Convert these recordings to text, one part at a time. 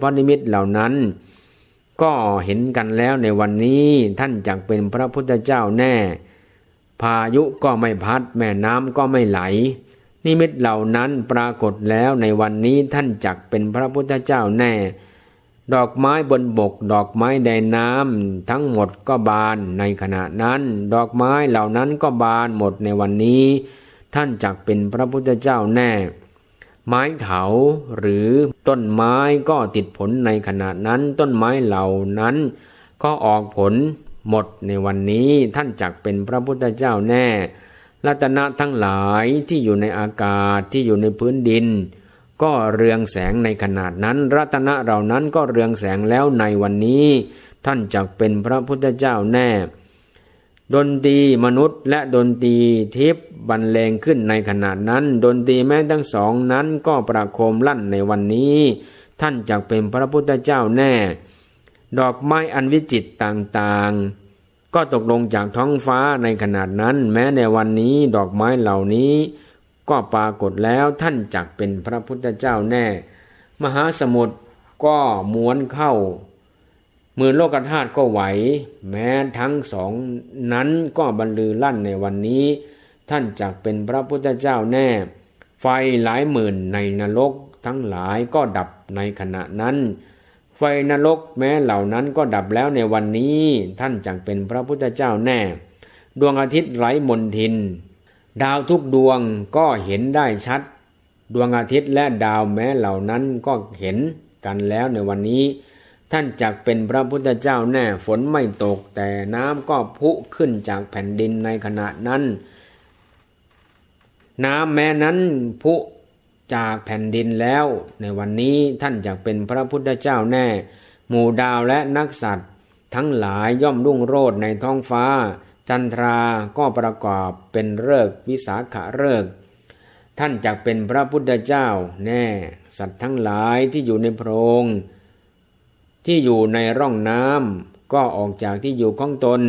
พนิมิตเหล่านั้น ก็เห็นกันแล้วในวันนี้ท่านจักเป็นพระพุทธเจ้าแน่ พายุก็ไม่พัด แม่น้ำก็ไม่ไหล นิมิตเหล่านั้นปรากฏแล้วในวันนี้ท่านจักเป็นพระพุทธเจ้าแน่ ดอกไม้บนบก ดอกไม้ในน้ำทั้งหมดก็บานในขณะนั้น ดอกไม้เหล่านั้นก็บานหมดในวันนี้ ท่านจักเป็นพระพุทธเจ้าแน่ ไม้เถาหรือต้นไม้ก็ติดผลในขณะนั้น ต้นไม้เหล่านั้น ก็ออกผลหมดในวันนี้ท่านจักเป็นพระพุทธเจ้าแน่รัตนะทั้งหลายที่อยู่ในอากาศที่อยู่ในพื้นดิน ก็เรืองแสงในขนาดนั้น รัตนะเหล่านั้นก็เรืองแสงแล้วในวันนี้ ท่านจักเป็นพระพุทธเจ้าแน่ ดนตรีมนุษย์และดนตรีทิพย์บรรเลงขึ้นในขณะนั้น ดนตรีแม้ทั้งสองนั้นก็ประโคมลั่นในวันนี้ ท่านจักเป็นพระพุทธเจ้าแน่ ดอกไม้อันวิจิตต่างๆ ก็ตกลงจากท้องฟ้าในขนาดนั้น แม้ในวันนี้ดอกไม้เหล่านี้ ก็ปรากฏแล้วท่านจักเป็นพระพุทธเจ้าแน่ มหาสมุทรก็ม้วนเข้า มื่อโลกธาตุก็ไหว แม้ทั้งสองนั้นก็บรรลือลั่นในวันนี้ ท่านจักเป็นพระพุทธเจ้าแน่ ไฟหลายหมื่นในนรกทั้งหลายก็ดับในขณะนั้น ไฟนรกแม้เหล่านั้นก็ดับแล้วในวันนี้ ท่านจักเป็นพระพุทธเจ้าแน่ ดวงอาทิตย์ไร้มนทิน ดาวทุกดวงก็เห็นได้ชัด ดวงอาทิตย์และดาวแม้เหล่านั้นก็เห็นกันแล้วในวันนี้ ท่านจักเป็นพระพุทธเจ้าแน่ฝนไม่ตกแต่น้ำก็พุขึ้นจากแผ่นดินในขณะนั้น น้ำแม้นั้นพุจากแผ่นดินแล้ว ในวันนี้ท่านจักเป็นพระพุทธเจ้าแน่ หมู่ดาวและนักสัตว์ ทั้งหลายย่อมรุ่งโรจน์ในท้องฟ้า จันทราก็ประกอบเป็นเลิกวิสาขะเลิกท่านจักเป็นพระพุทธเจ้าแน่ สัตว์ทั้งหลายที่อยู่ในโพรง ที่อยู่ในร่องน้ำก็ออกจากที่อยู่ของตน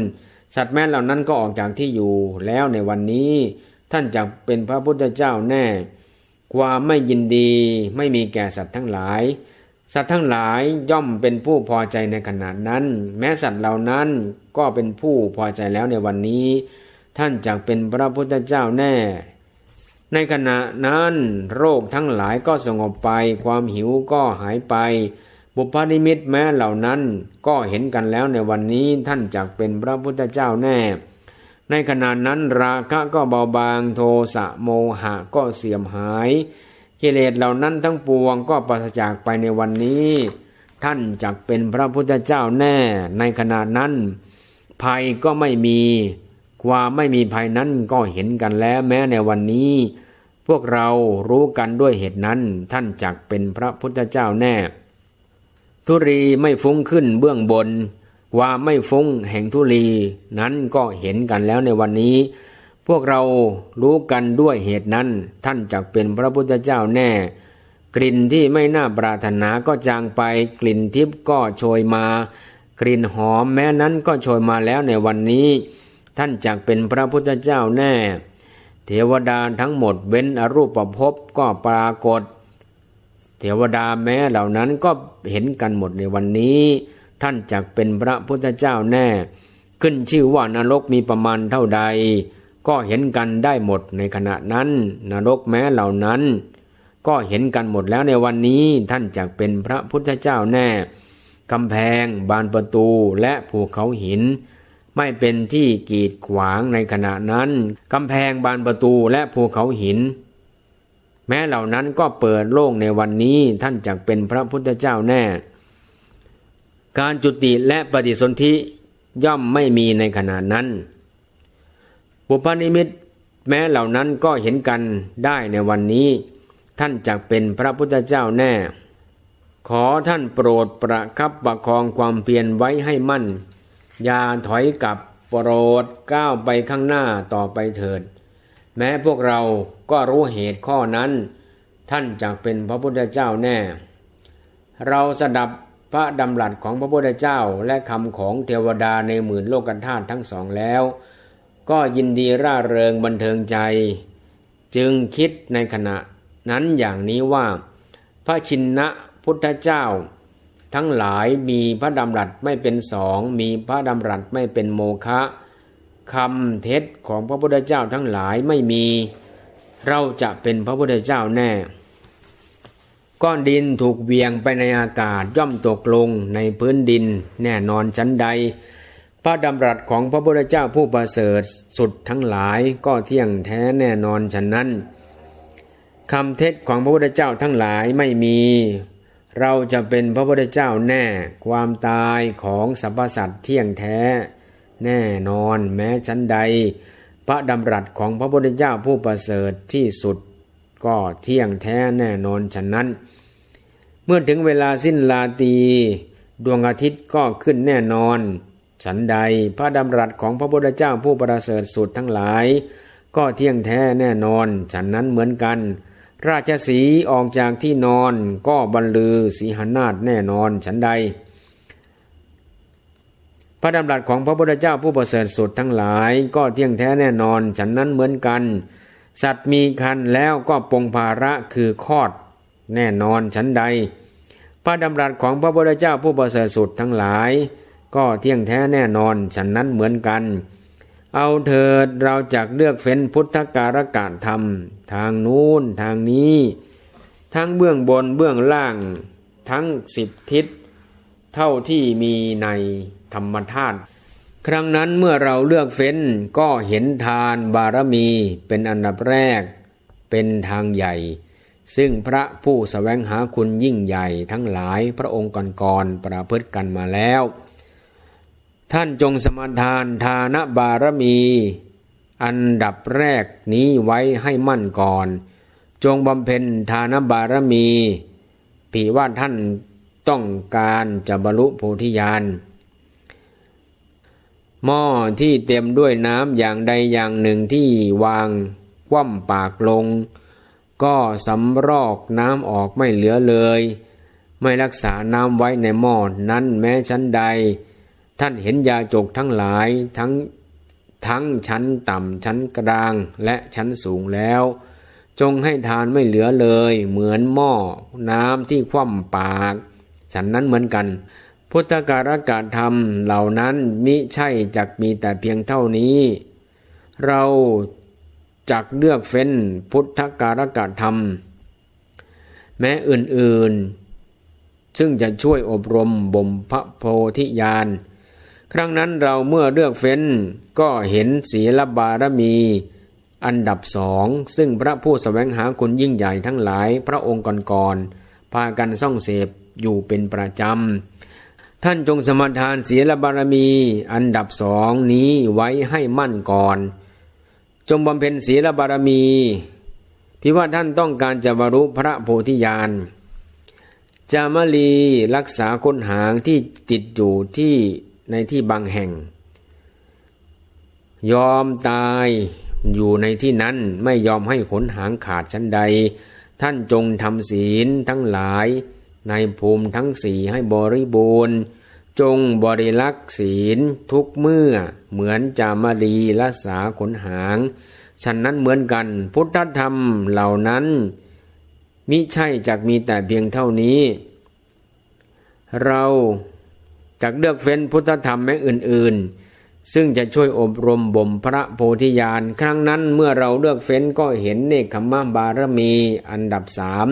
สัตว์แม้เหล่านั้นก็ออกจากที่อยู่แล้วในวันนี้ ท่านจักเป็นพระพุทธเจ้าแน่ ความไม่ยินดีไม่มีแก่สัตว์ทั้งหลาย สัตว์ทั้งหลายย่อมเป็นผู้พอใจในขณะนั้น แม้สัตว์เหล่านั้นก็เป็นผู้พอใจแล้วในวันนี้ ท่านจักเป็นพระพุทธเจ้าแน่ในขณะนั้นโรคทั้งหลายก็สงบไป ความหิวก็หายไป บุพนิมิตแม้เหล่านั้นก็เห็นกันแล้วในวันนี้ท่านจักเป็นพระพุทธเจ้าแน่ ในขณะนั้นราคะก็เบาบางโทสะโมหะก็เสื่อมหาย กิเลสเหล่านั้นทั้งปวงก็ปราศจากไปในวันนี้ ท่านจักเป็นพระพุทธเจ้าแน่ ในขณะนั้น ภัยก็ไม่มีความไม่มีภัยนั้นก็เห็นกันแล้วแม้ในวันนี้ พวกเรารู้กันด้วยเหตุนั้นท่านจักเป็นพระพุทธเจ้าแน่ ทุรีไม่ฟุ้งขึ้นเบื้องบน ว่าไม่ฟุ้งแห่งทุลีนั้นก็เห็นกันแล้วในวันนี้ พวกเรารู้กันด้วยเหตุนั้น ท่านจักเป็นพระพุทธเจ้าแน่ กลิ่นที่ไม่น่าปรารถนาก็จางไป กลิ่นทิพย์ก็โชยมา กลิ่นหอมแม้นั้นก็โชยมาแล้วในวันนี้ ท่านจักเป็นพระพุทธเจ้าแน่ เทวดาทั้งหมดเว้นอรูปภพก็ปรากฏ เทวดาแม้เหล่านั้นก็เห็นกันหมดในวันนี้ ท่านจักเป็นพระพุทธเจ้าแน่ ขึ้นชื่อว่านรกมีประมาณเท่าใด ก็เห็นกันได้หมดในขณะนั้น นรกแม้เหล่านั้น ก็เห็นกันหมดแล้วในวันนี้ท่านจักเป็นพระพุทธเจ้าแน่กำแพง บานประตูและภูเขาหิน ไม่เป็นที่กีดขวางในขณะนั้นกำแพงบานประตูและภูเขาหิน แม้เหล่านั้นก็เปิดโล่งในวันนี้ท่านจักเป็นพระพุทธเจ้าแน่ การจุติและปฏิสนธิย่อมไม่มีในขณะนั้น บุพนิมิตแม้เหล่านั้นก็เห็นกันได้ในวันนี้ ท่านจักเป็นพระพุทธเจ้าแน่ ขอท่านโปรดประคับประคองความเพียรไว้ให้มั่น อย่าถอยกลับโปรดก้าวไปข้างหน้าต่อไปเถิด แม้พวกเรา ก็รู้เหตุข้อนั้น ท่านจักเป็นพระพุทธเจ้าแน่ เราสดับพระดำรัสของพระพุทธเจ้าและคำของเทวดาในหมื่นโลกธาตุทั้งสองแล้ว ก็ยินดีร่าเริงบันเทิงใจ จึงคิดในขณะนั้นอย่างนี้ว่า พระชินนะพุทธเจ้า ทั้งหลายมีพระดำรัสไม่เป็นสอง มีพระดำรัสไม่เป็นโมฆะคำเท็จของพระพุทธเจ้าทั้งหลายไม่มี เราจะเป็นพระพุทธเจ้าแน่ ก้อนดินถูกเวียงไปในอากาศย่อมตกลงในพื้นดินแน่นอนชั้นใด พระดำรัสของพระพุทธเจ้าผู้ประเสริฐสุดทั้งหลายก็เที่ยงแท้แน่นอนฉะนั้นคำเท็จของพระพุทธเจ้าทั้งหลายไม่มี เราจะเป็นพระพุทธเจ้าแน่ ความตายของสรรพสัตว์เที่ยงแท้ แน่นอนแม้ชั้นใด ระดำรัสของพระพุทธเจ้าผู้ประเสริฐที่สุดก็เที่ยงแท้แน่นอนฉะนั้น เมื่อถึงเวลาสิ้นลาตีดวงอาทิตย์ก็ขึ้นแน่นอน ฉันใดพระดำรัสของพระพุทธเจ้าผู้ประเสริฐสุดทั้งหลาย ก็เที่ยงแท้แน่นอน ฉันนั้นเหมือนกัน ราชสีออกจากที่นอนก็บรรลือสีหนาฏแน่นอนฉันใด พระดำรัสของพระพุทธเจ้าผู้ประเสริฐสุดทั้งหลาย ก็เที่ยงแท้แน่นอน ฉันนั้นเหมือนกัน สัตว์มีคันแล้วก็ปงภาระคือคลอด แน่นอนฉันใด พระดำรัสของพระพุทธเจ้าผู้ประเสริฐสุดทั้งหลาย ก็เที่ยงแท้แน่นอนฉันนั้นเหมือนกัน เอาเถิดเราจะเลือกเฟ้นพุทธการกะธรรม ทางนู้นทางนี้ ทั้งเบื้องบนเบื้องล่าง ทั้งสิบทิศ เท่าที่มีใน ธรรมธาตุครั้งนั้นเมื่อเราเลือกเฟ้นก็เห็นทานบารมีเป็นอันดับแรก เป็นทางใหญ่ ซึ่งพระผู้สแสวงหาคุณยิ่งใหญ่ทั้งหลายพระองค์ก่อนๆประพฤติกันมาแล้ว ท่านจงสมาทานทานบารมี อันดับแรกนี้ไว้ให้มั่นก่อน จงบำเพ็ญทานบารมีผีว่าท่านต้องการจะบรรลุโพธิญาณ หม้อที่เต็มด้วยน้ำอย่างใดอย่างหนึ่งที่วางคว่ำปากลง ก็สำรอกน้ำออกไม่เหลือเลย ไม่รักษาน้ำไว้ในหม้อนั้นแม้ชั้นใด ท่านเห็นยาจกทั้งหลายทั้งทั้งชั้นต่ำชั้นกลางและชั้นสูงแล้ว จงให้ทานไม่เหลือเลย เหมือนหม้อน้ำที่คว่ำปาก ฉันนั้นเหมือนกัน พุทธการกะธรรมเหล่านั้นมิใช่จักมีแต่เพียงเท่านี้ เราจักเลือกเฟ้นพุทธการกะธรรม แม้อื่นๆ ซึ่งจะช่วยอบรมบ่มพระโพธิญาณครั้งนั้นเราเมื่อเลือกเฟ้นก็เห็นศีลบารมีอันดับสองซึ่งพระผู้สแสวงหาคุณยิ่งใหญ่ทั้งหลายพระองค์ก่อนๆพากันส่องเสพอยู่เป็นประจำ ท่านจงสมทานศีลบารมี อันดับสองนี้ไว้ให้มั่นก่อน จงบำเพ็ญศีลบารมีพิว่าท่านต้องการจะบรรลุพระโพธิญาณจามลีรักษาคนหางที่ติดอยู่ที่ในที่บางแห่ง ยอมตายอยู่ในที่นั้นไม่ยอมให้ขนหางขาดชั้นใด ท่านจงทำศีลทั้งหลาย ในภูมิทั้งสี่ให้บริบูรณ์ จงบริลักษ์ศีลทุกเมื่อ เหมือนจามารีรักษาขนหาง ฉันนั้นเหมือนกัน พุทธธรรมเหล่านั้น มิใช่จักมีแต่เพียงเท่านี้ เราจักเลือกเฟ้นพุทธธรรมแม้อื่น ๆ ซึ่งจะช่วยอบรมบ่มพระโพธิญาณ ครั้งนั้นเมื่อเราเลือกเฟ้นก็เห็นเนคขมะบารมีอันดับสาม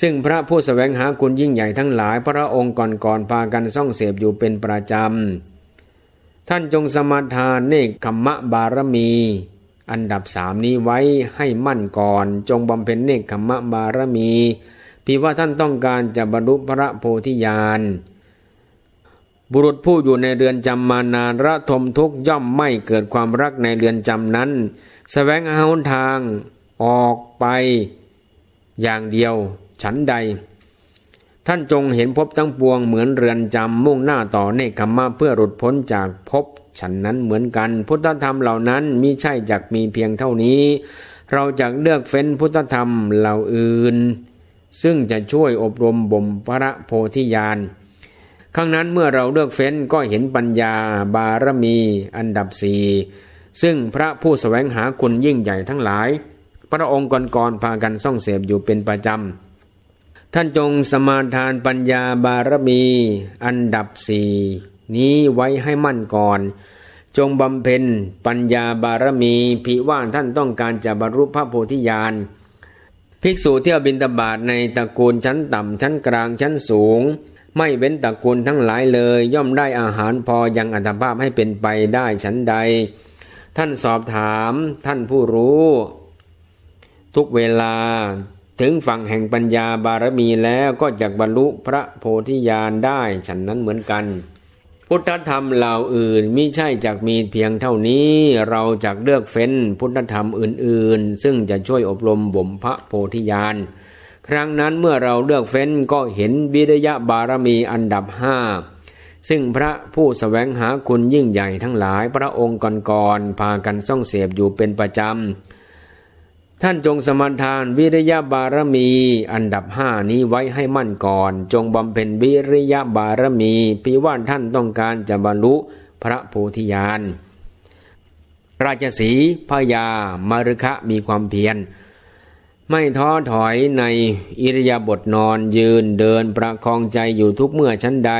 ซึ่งพระผู้สแสวงหาคุณยิ่งใหญ่ทั้งหลายพระองค์ก่อนๆพากันส่องเสพอยู่เป็นประจำ ท่านจงสมาทานเนคขมะบารมี อันดับสามนี้ไว้ให้มั่นก่อน จงบำเพ็ญเนคขมะบารมีพีว่าท่านต้องการจะบรรลุพระโพธิญาณบุรุษผู้อยู่ในเรือนจำมานานระทมทุกย่อมไม่เกิดความรักในเรือนจำนั้นสแสวงหาหนทางออกไป อย่างเดียว ฉันใด ท่านจงเห็นพบทั้งปวงเหมือนเรือนจำมุ่งหน้าต่อเนคขมะเพื่อหลุดพ้นจากภพฉันนั้นเหมือนกัน พุทธธรรมเหล่านั้นมิใช่จักมีเพียงเท่านี้ เราจะเลือกเฟ้นพุทธธรรมเหล่าอื่น ซึ่งจะช่วยอบรมบ่มพระโพธิญาณครั้งนั้นเมื่อเราเลือกเฟ้นก็เห็นปัญญาบารมีอันดับสี่ซึ่งพระผู้สแสวงหาคุณยิ่งใหญ่ทั้งหลาย พระองค์ก่อนๆพากันส่องเสพอยู่เป็นประจำ ท่านจงสมาทานปัญญาบารมี อันดับสี่นี้ไว้ให้มั่นก่อน จงบำเพ็ญปัญญาบารมีพิว่าท่านต้องการจะบรรลุพระโพธิญาณภิกษุเที่ยวบินตบาทในตระกูลชั้นต่ำชั้นกลางชั้นสูง ไม่เว้นตระกูลทั้งหลายเลย ย่อมได้อาหารพอยังอัตภาพให้เป็นไปได้ชั้นใด ท่านสอบถามท่านผู้รู้ ทุกเวลา ถึงฝั่งแห่งปัญญาบารมีแล้วก็จะบรรลุพระโพธิญาณได้ฉันนั้นเหมือนกัน พุทธธรรมเหล่าอื่นมิใช่จักมีเพียงเท่านี้เราจักเลือกเฟ้นพุทธธรรมอื่น ๆ ซึ่งจะช่วยอบรมบ่มพระโพธิญาณครั้งนั้นเมื่อเราเลือกเฟ้นก็เห็นวิริยะบารมีอันดับห้าซึ่งพระผู้สแสวงหาคุณยิ่งใหญ่ทั้งหลายพระองค์ก่อนๆพากันส่องเสพอยู่เป็นประจำ ท่านจงสมทานวิริยะบารมี อันดับห้านี้ไว้ให้มั่นก่อน จงบำเพ็ญวิริยะบารมีพิว่าท่านต้องการจะบรรลุพระโพธิญาณราชสีพญามรุคะมีความเพียร ไม่ท้อถอยในอิริยาบถนอนยืนเดินประคองใจอยู่ทุกเมื่อชั้นใด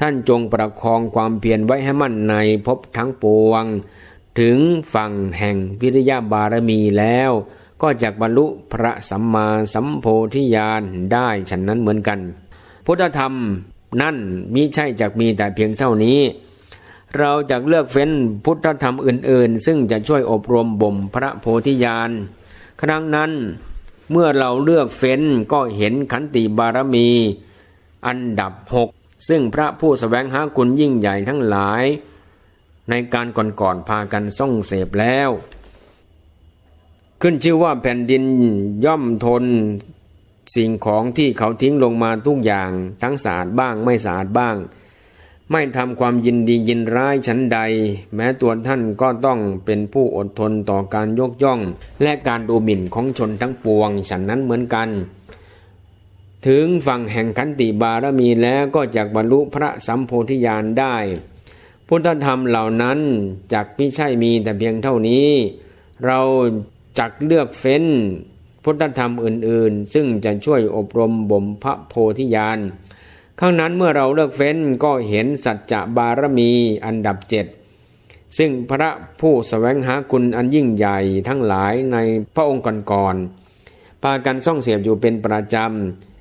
ท่านจงประคองความเพียรไว้ให้มั่นในภพทั้งปวง ถึงฝั่งแห่งวิริยะบารมีแล้ว ก็จะบรรลุพระสัมมาสัมโพธิญาณได้ฉันนั้นเหมือนกัน พุทธธรรมนั่นมิใช่จักมีแต่เพียงเท่านี้ เราจะเลือกเฟ้นพุทธธรรมอื่น ๆ ซึ่งจะช่วยอบรมบ่มพระโพธิญาณครั้งนั้นเมื่อเราเลือกเฟ้นก็เห็นขันติบารมี อันดับหกซึ่งพระผู้สแสวงหาคุณยิ่งใหญ่ทั้งหลาย ในการก่อนๆพากันส่องเสพแล้ว ขึ้นชื่อว่าแผ่นดินย่อมทน สิ่งของที่เขาทิ้งลงมาทุกอย่าง ทั้งสะอาดบ้างไม่สะอาดบ้าง ไม่ทำความยินดียินร้ายชั้นใด แม้ตัวท่านก็ต้องเป็นผู้อดทนต่อการยกย่อง และการดูหมิ่นของชนทั้งปวง ฉันนั้นเหมือนกันถึงฝั่งแห่งขันติบารมีแล้วก็จะบรรลุพระสัมโพธิญาณได้ พุทธธรรมเหล่านั้นจักไม่ใช่มีแต่เพียงเท่านี้ เราจักเลือกเฟ้นพุทธธรรมอื่นๆ ซึ่งจะช่วยอบรมบ่มพระโพธิญาณข้างนั้นเมื่อเราเลือกเฟ้นก็เห็นสัจจะบารมีอันดับเจ็ดซึ่งพระผู้สแสวงหาคุณอันยิ่งใหญ่ทั้งหลายในพระองค์ก่อนๆพากันส่องเสียบอยู่เป็นประจำ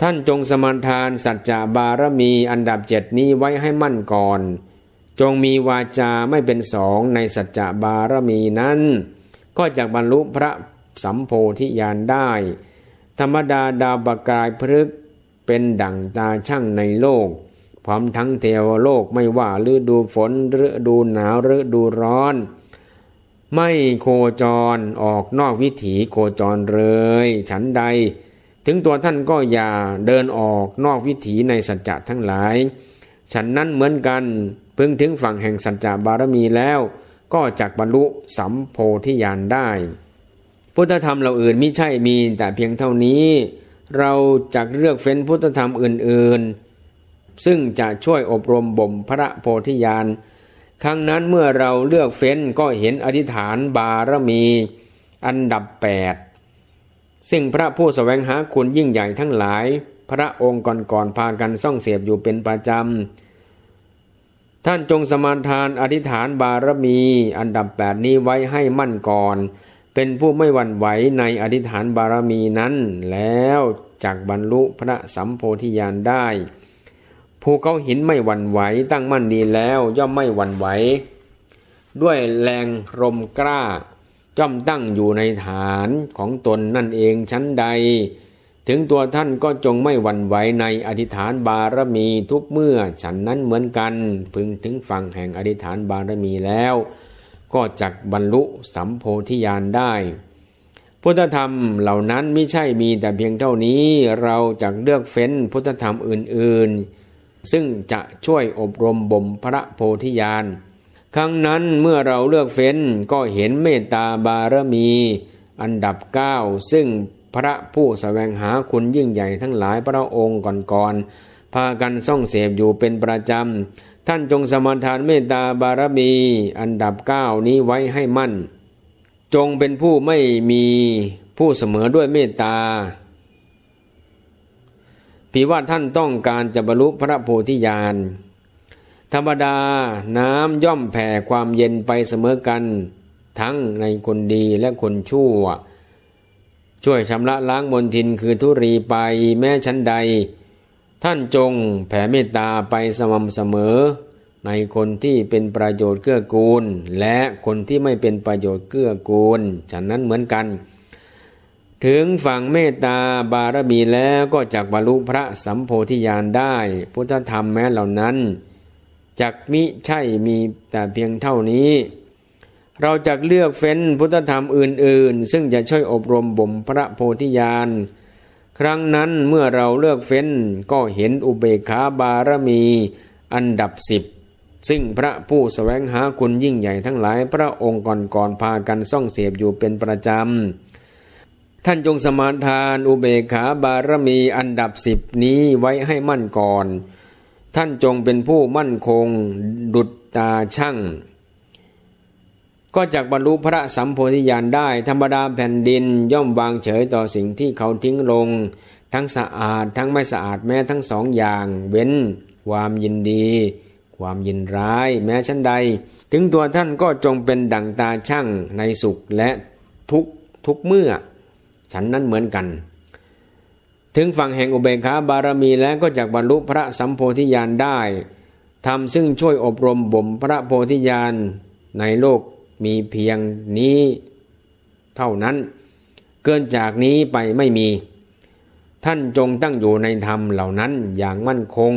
ท่านจงสมาทานสัจจะบารมีอันดับเจ็ดนี้ไว้ให้มั่นก่อน จงมีวาจาไม่เป็นสองในสัจจะบารมีนั้น ก็จะบรรลุพระสัมโพธิญาณได้ ธรรมดาดาวประกายพฤกเป็นดั่งตาช่างในโลก พร้อมทั้งเทวโลกไม่ว่าฤดูฝนฤดูหนาวฤดูร้อน ไม่โคจรออกนอกวิถีโคจรเลย ฉันใด ถึงตัวท่านก็อย่าเดินออกนอกวิถีในสัจจะทั้งหลาย ฉันนั้นเหมือนกันเพิ่งถึงฝั่งแห่งสัจจะบารมีแล้ว ก็จักบรรลุสัมโพธิญาณได้ พุทธธรรมเราอื่นมิใช่มีแต่เพียงเท่านี้ เราจักเลือกเฟ้นพุทธธรรมอื่น ๆ ซึ่งจะช่วยอบรมบ่มพระโพธิญาณครั้งนั้นเมื่อเราเลือกเฟ้นก็เห็นอธิษฐานบารมี อันดับแปด ซึ่งพระผู้สแสวงหาคุณยิ่งใหญ่ทั้งหลาย พระองค์ก่อนๆพากันส่องเสียบอยู่เป็นประจำ ท่านจงสมาทานอธิษฐานบารมีอันดับแปดนี้ไว้ให้มั่นก่อน เป็นผู้ไม่หวั่นไหวในอธิษฐานบารมีนั้น แล้วจากบรรลุพระสัมโพธิญาณได้ภูเขาหินไม่หวั่นไหวตั้งมั่นดีแล้วย่อมไม่หวั่นไหว ด้วยแรงลมกล้า ย่อมตั้งอยู่ในฐานของตนนั่นเองชั้นใด ถึงตัวท่านก็จงไม่หวั่นไหวในอธิษฐานบารมีทุกเมื่อฉันนั้นเหมือนกัน พึงถึงฝั่งแห่งอธิษฐานบารมีแล้ว ก็จักบรรลุสัมโพธิญาณได้พุทธธรรมเหล่านั้นไม่ใช่มีแต่เพียงเท่านี้เราจะเลือกเฟ้นพุทธธรรมอื่นๆ ซึ่งจะช่วยอบรมบ่มพระโพธิญาณ ครั้งนั้นเมื่อเราเลือกเฟ้นก็เห็นเมตตาบารมี อันดับเก้าซึ่งพระผู้สแสวงหาคุณยิ่งใหญ่ทั้งหลายพระองค์ก่อนๆพากันส่องเสพอยู่เป็นประจำ ท่านจงสมทานเมตตาบารมี อันดับเก้านี้ไว้ให้มั่น จงเป็นผู้ไม่มีผู้เสมอด้วยเมตตาผีว่าท่านต้องการจะบรรลุพระโพธิญาณ ธรรมดาน้ำย่อมแผ่ความเย็นไปเสมอกัน ทั้งในคนดีและคนชั่ว ช่วยชำระล้างมลทินคือทุรีไปแม้ชั้นใด ท่านจงแผ่เมตตาไปสม่ำเสมอ ในคนที่เป็นประโยชน์เกื้อกูล และคนที่ไม่เป็นประโยชน์เกื้อกูล ฉันนั้นเหมือนกัน ถึงฝั่งเมตตาบารมีแล้วก็จักบรรลุพระสัมโพธิญาณได้ พุทธธรรมแม้เหล่านั้น จักมิใช่มีแต่เพียงเท่านี้ เราจะเลือกเฟ้นพุทธธรรมอื่น ๆ ซึ่งจะช่วยอบรมบ่มพระโพธิญาณครั้งนั้นเมื่อเราเลือกเฟ้นก็เห็นอุเบกขาบารมีอันดับสิบซึ่งพระผู้สแสวงหาคุณยิ่งใหญ่ทั้งหลายพระองค์ก่อนๆพากันซ่องเสียบอยู่เป็นประจำ ท่านจงสมาทานอุเบกขาบารมีอันดับสิบนี้ไว้ให้มั่นก่อน ท่านจงเป็นผู้มั่นคงดุจตาช่างก็จากบรรลุพระสัมโพธิญาณได้ธรรมดาแผ่นดินย่อมวางเฉยต่อสิ่งที่เขาทิ้งลง ทั้งสะอาดทั้งไม่สะอาดแม้ทั้งสองอย่าง เว้น ความยินดี ความยินร้าย แม้ชั้นใด ถึงตัวท่านก็จงเป็นดั่งตาช่างในสุขและทุกทุกเมื่อ ฉันนั้นเหมือนกัน ถึงฝั่งแห่งอุเบกขาบารมีแล้วก็จากบรรลุพระสัมโพธิญาณได้ทำซึ่งช่วยอบรมบ่มพระโพธิญาณในโลกมีเพียงนี้เท่านั้น เกินจากนี้ไปไม่มี ท่านจงตั้งอยู่ในธรรมเหล่านั้นอย่างมั่นคง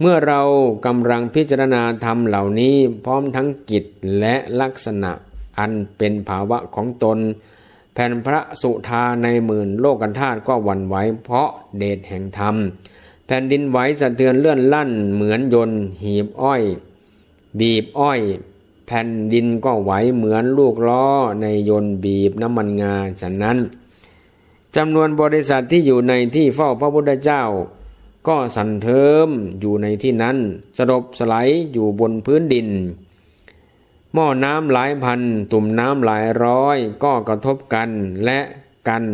เมื่อเรากำลังพิจารณาธรรมเหล่านี้พร้อมทั้งกิจและลักษณะอันเป็นภาวะของตน แผ่นพระสุธาในหมื่นโลกันธาตุก็หวั่นไหวเพราะเดชแห่งธรรม แผ่นดินไหวสะเทือนเลื่อนลั่นเหมือนยนต์หีบอ้อย บีบอ้อย แผ่นดินก็ไหวเหมือนลูกล้อในยนต์บีบน้ำมันงาฉะนั้นจำนวนบริษัทที่อยู่ในที่เฝ้าพระพุทธเจ้า ก็สั่นเทิมอยู่ในที่นั้นสลบสไลด์อยู่บนพื้นดิน หม้อน้ำหลายพัน ตุ่มน้ำหลายร้อย ก็กระทบกันและกัน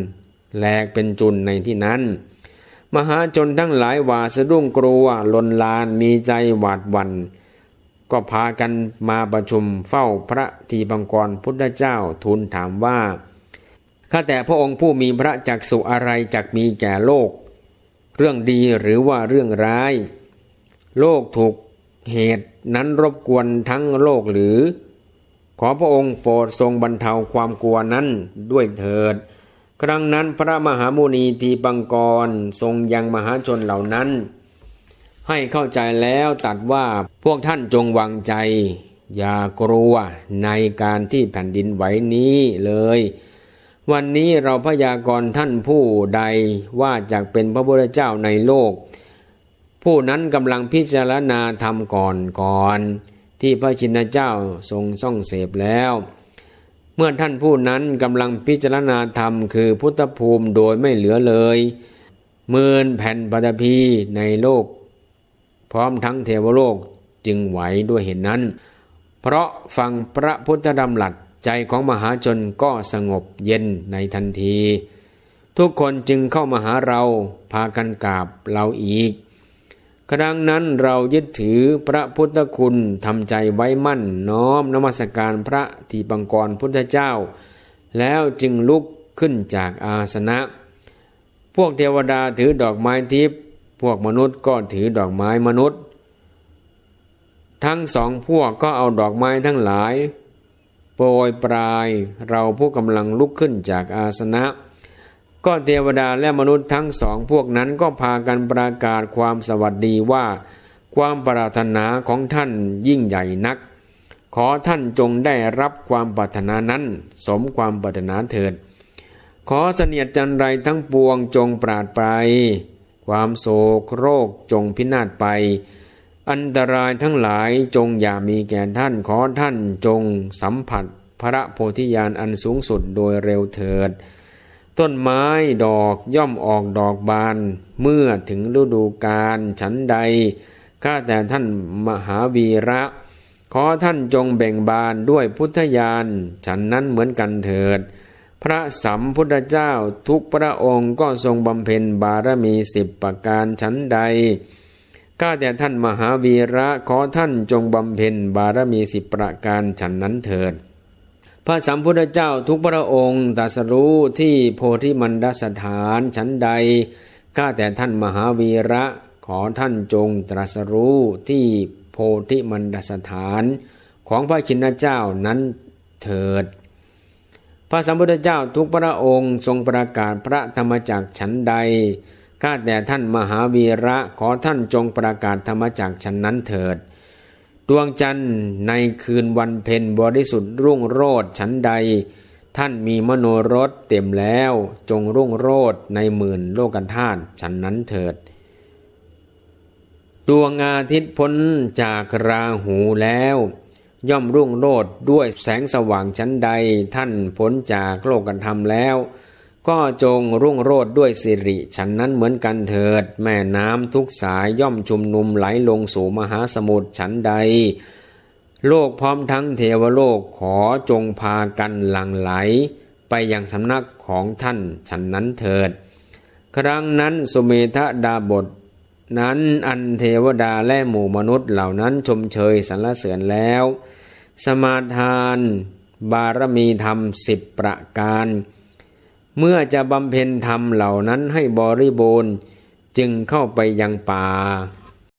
แหลกเป็นจุนในที่นั้น มหาชนทั้งหลายหวาสะดุ้งกลัวลนลานมีใจหวาดวัน่นก็พากันมาประชุมเฝ้าพระทีบังกรพุทธเจ้าทูลถามว่าข้าแต่พระองค์ผู้มีพระจักสุอะไรจักมีแก่โลก เรื่องดีหรือว่าเรื่องร้าย โลกถูกเหตุนั้นรบกวนทั้งโลกหรือ ขอพระองค์โปรดทรงบรรเทาความกลัวนั้นด้วยเถิด ครั้งนั้นพระมหามุนีทีปังกรทรงยังมหาชนเหล่านั้น ให้เข้าใจแล้วตัดว่าพวกท่านจงวางใจ อย่ากลัวในการที่แผ่นดินไหวนี้เลย วันนี้เราพยากรณ์ท่านผู้ใดว่าจากเป็นพระพุทธเจ้าในโลก ผู้นั้นกำลังพิจารณาธรรมก่อนก่อน ที่พระชินเจ้าทรงส่องเสพแล้ว เมื่อท่านผู้นั้นกำลังพิจารณาธรรมคือพุทธภูมิโดยไม่เหลือเลยหมื่นแผ่นปฐพีในโลก พร้อมทั้งเทวโลกจึงไหวด้วยเหตุนนั้น เพราะฟังพระพุทธดำรัสใจของมหาชนก็สงบเย็นในทันที ทุกคนจึงเข้ามาหาเราพากันกราบเราอีก ครั้งนั้นเรายึดถือพระพุทธคุณทำใจไว้มั่นน้อมนมัสการพระทีปังกรพุทธเจ้า แล้วจึงลุกขึ้นจากอาสนะ พวกเทวดาถือดอกไม้ทิพย์พวกมนุษย์ก็ถือดอกไม้มนุษย์ ทั้งสองพวกก็เอาดอกไม้ทั้งหลาย โปรยปลายเราผู้กำลังลุกขึ้นจากอาสนะ ก็เทวดาและมนุษย์ทั้งสองพวกนั้นก็พากันประกาศความสวัสดีว่า ความปรารถนาของท่านยิ่งใหญ่นัก ขอท่านจงได้รับความปรารถนานั้น สมความปรารถนาเถิด ขอเสนียดจันไรทั้งปวงจงปราดไปความโศกโรคจงพินาศไป อันตรายทั้งหลายจงอย่ามีแก่ท่านขอท่านจงสัมผัสพระโพธิญาณอันสูงสุดโดยเร็วเถิด ต้นไม้ดอกย่อมออกดอกบาน เมื่อถึงฤดูกาลฉันใดข้าแต่ท่านมหาวีระ ขอท่านจงแบ่งบานด้วยพุทธญาณฉันนั้นเหมือนกันเถิด พระสัมพุทธเจ้าทุกพระองค์ก็ทรงบำเพ็ญบารมีสิบประการชั้นใดข้าแต่ท่านมหาวีระขอท่านจงบำเพ็ญบารมีสิบประการฉันนั้นเถิด ระสัมพุทธเจ้าทุกพระองค์ตรัสรู้ที่โพธิมันดสถานชั้นใด ข้าแต่ท่านมหาวีระขอท่านจงตรัสรู้ที่โพธิมันดสถาน ของพระชินเจ้านั้นเถิด พระสัมพุทธเจ้าทุกพระองค์ทรงประกาศพระธรรมจักรฉันใด ข้าแต่ท่านมหาวีระขอท่านจงประกาศธรรมจักรฉันนั้นเถิด ดวงจันทร์ในคืนวันเพ็ญบริสุทธิ์รุ่งโรจน์ฉันใด ท่านมีมโนรสเต็มแล้วจงรุ่งโรจน์ในหมื่นโลกธาตุฉันนั้นเถิด ดวงอาทิตย์พ้นจากราหูแล้ว ย่อมรุ่งโรจน์ด้วยแสงสว่างชั้นใด ท่านพ้นจากโลกธรรมแล้ว ก็จงรุ่งโรจน์ด้วยสิริ ฉันนั้นเหมือนกันเถิด แม่น้ำทุกสายย่อมชุมนุมไหลลงสู่มหาสมุทรฉันใด โลกพร้อมทั้งเทวโลกขอจงพากันหลั่งไหล ไปยังสำนักของท่านฉันนั้นเถิด ครั้งนั้นสุเมธดาบท นั้นอันเทวดาและหมู่มนุษย์เหล่านั้นชมเชยสรรเสริญแล้ว สมาทาน บารมีธรรมสิบประการ เมื่อจะบำเพ็ญธรรมเหล่านั้นให้บริบูรณ์จึงเข้าไปยังป่า